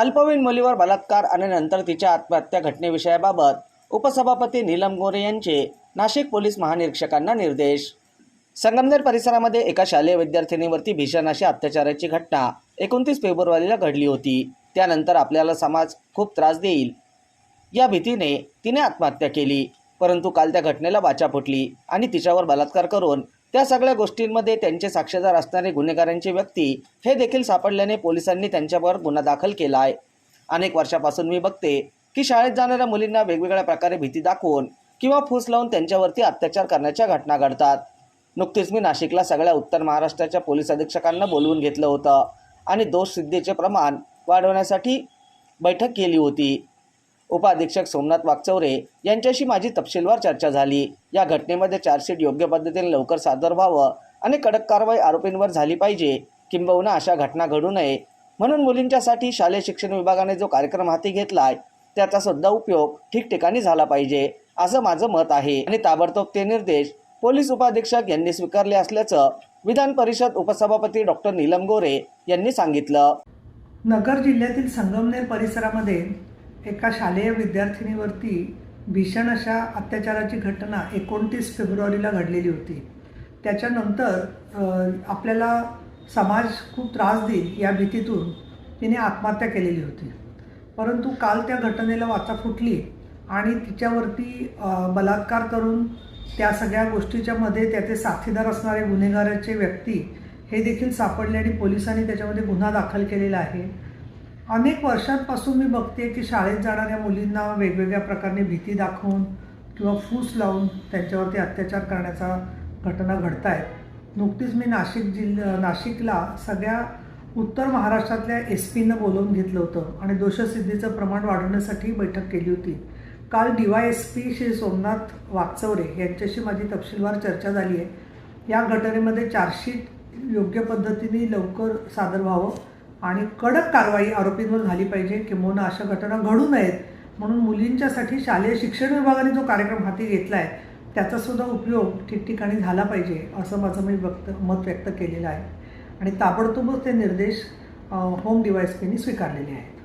अल्पवयीन मुलीवर बलात्कार आणि नंतर तिच्या आत्महत्या घटनेविषयाबाबत उपसभापती नीलम गोरे यांचे नाशिक पोलीस महानिरीक्षकांना निर्देश. संगमनेर परिसरामध्ये एका शालेय विद्यार्थिनीवरती भीषण अशी अत्याचाराची घटना एकोणतीस फेब्रुवारीला घडली होती. त्यानंतर आपल्याला समाज खूप त्रास देईल. या भीतीने तिने आत्महत्या केली. परंतु काल त्या घटनेला वाचा फुटली आणि तिच्यावर बलात्कार करून त्या सगळ्या गोष्टींमध्ये त्यांचे साक्षीदार असणारे गुन्हेगारांची व्यक्ती हे देखील सापडल्याने पोलिसांनी त्यांच्यावर गुन्हा दाखल केला आहे. अनेक वर्षापासून मी बघते की शाळेत जाणाऱ्या मुलींना वेगवेगळ्या प्रकारे भीती दाखवून किंवा फूस लावून त्यांच्यावरती अत्याचार करण्याच्या घटना घडतात. नुकतीच मी नाशिकला सगळ्या उत्तर महाराष्ट्राच्या पोलीस अधीक्षकांना बोलवून घेतलं होतं आणि दोष सिद्धीचे प्रमाण वाढवण्यासाठी बैठक केली होती. उपाधीक्षक सोमनाथ वागचौरे यांच्याशी माझी तपशीलवार चर्चा झाली. या घटनेमध्ये चार्जशीट योग्य पद्धतीने लवकर सादर व्हावं आणि कडक कारवाई आरोपींवर झाली पाहिजे. किंबहुना अशा घटना घडू नये. म्हणून मुलींच्यासाठी शालेय शिक्षण विभागाने जो कार्यक्रम हाती घेतलाय त्याचा सुद्धा उपयोग ठिकठिकाणी झाला पाहिजे असं माझं मत आहे. आणि ताबडतोब ते निर्देश पोलीस उपाधीक्षक यांनी स्वीकारले असल्याचं विधान परिषद उपसभापती डॉक्टर नीलम गोरे यांनी सांगितलं. नगर जिल्ह्यातील संगमनेर परिसरामध्ये एका शालेय विद्यार्थिनीवरती भीषण अशा अत्याचाराची घटना एकोणतीस फेब्रुवारीला घडलेली होती. त्याच्यानंतर आपल्याला समाज खूप त्रास देईल या भीतीतून तिने आत्महत्या केलेली होती. परंतु काल त्या घटनेला वाचा फुटली आणि तिच्यावरती बलात्कार करून त्या सगळ्या गोष्टीच्या मध्ये त्याचे साथीदार असणारे गुन्हेगाराचे व्यक्ती हे देखील सापडले आणि पोलिसांनी त्याच्यामध्ये गुन्हा दाखल केलेला आहे. अनेक वर्षांपासून मी बघते की शाळेत जाणाऱ्या मुलींना वेगवेगळ्या प्रकारे भीती दाखवून किंवा फूस लावून त्यांच्यावरती अत्याचार करण्याचा घटना घडत आहेत नुकतीच मी नाशिक जिल्हा नाशिकला सगळ्या उत्तर महाराष्ट्रातल्या एस पीनं बोलवून घेतलं होतं आणि दोषसिद्धीचं प्रमाण वाढवण्यासाठी बैठक केली होती. काल D Y S P Shri Somnath Wagchaure यांच्याशी माझी तपशीलवार चर्चा झाली आहे. या घटनेमध्ये चार्जशीट योग्य पद्धतीने लवकर सादर व्हावं आणि कडक कारवाई आरोपींवर झाली पाहिजे. किंबहुना अशा घटना घडू नयेत. म्हणून मुलींच्यासाठी शालेय शिक्षण विभागाने जो कार्यक्रम हाती घेतला आहे त्याचा सुद्धा उपयोग ठिकठिकाणी झाला पाहिजे असं माझं मी व्यक्त मत व्यक्त केलेलं आहे. आणि ताबडतोबच ते निर्देश होम डिवायस पीने स्वीकारलेले आहेत.